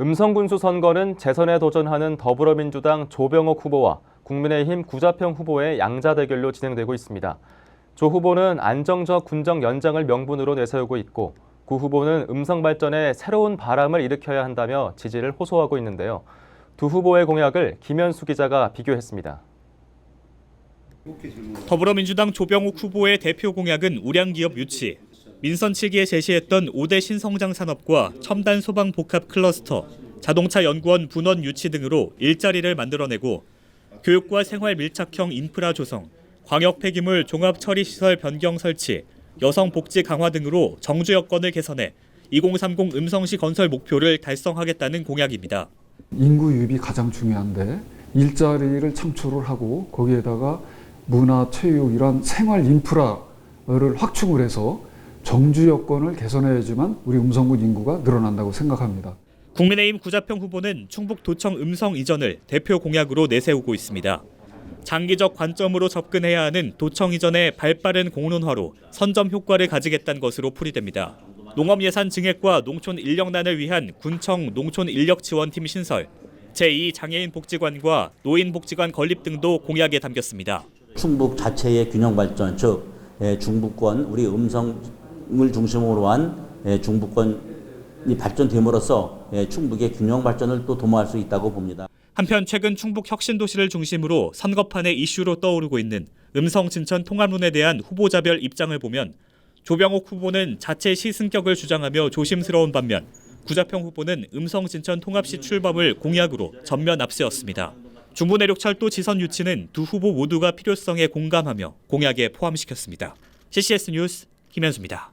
음성군수 선거는 재선에 도전하는 더불어민주당 조병옥 후보와 국민의힘 구자평 후보의 양자 대결로 진행되고 있습니다. 조 후보는 안정적 군정 연장을 명분으로 내세우고 있고 구 후보는 음성 발전에 새로운 바람을 일으켜야 한다며 지지를 호소하고 있는데요. 두 후보의 공약을 김현수 기자가 비교했습니다. 더불어민주당 조병욱 후보의 대표 공약은 우량기업 유치, 민선 7기에 제시했던 5대 신성장 산업과 첨단 소방 복합 클러스터, 자동차 연구원 분원 유치 등으로 일자리를 만들어내고 교육과 생활 밀착형 인프라 조성, 광역 폐기물 종합 처리 시설 변경 설치, 여성 복지 강화 등으로 정주 여건을 개선해 2030 음성시 건설 목표를 달성하겠다는 공약입니다. 인구 유입이 가장 중요한데 일자리를 창출을 하고 거기에다가 문화, 체육 이런 생활 인프라를 확충을 해서 정주 여건을 개선해야지만 우리 음성군 인구가 늘어난다고 생각합니다. 국민의힘 구자평 후보는 충북 도청 음성 이전을 대표 공약으로 내세우고 있습니다. 장기적 관점으로 접근해야 하는 도청 이전의 발빠른 공론화로 선점 효과를 가지겠다는 것으로 풀이됩니다. 농업 예산 증액과 농촌 인력난을 위한 군청 농촌 인력 지원팀 신설, 제2 장애인 복지관과 노인 복지관 건립 등도 공약에 담겼습니다. 충북 자체의 균형 발전, 즉 예, 중부권 우리 음성 을 중심으로 한 예, 중부권이 발전됨으로써 예, 충북의 균형 발전을 또 도모할 수 있다고 봅니다. 한편 최근 충북 혁신도시를 중심으로 선거판의 이슈로 떠오르고 있는 음성 진천 통합론에 대한 후보자별 입장을 보면 조병옥 후보는 자체 시승격을 주장하며 조심스러운 반면 구자평 후보는 음성 진천 통합시 출범을 공약으로 전면 앞세웠습니다. 중부내륙철도 지선 유치는 두 후보 모두가 필요성에 공감하며 공약에 포함시켰습니다. CCS 뉴스 김현수입니다.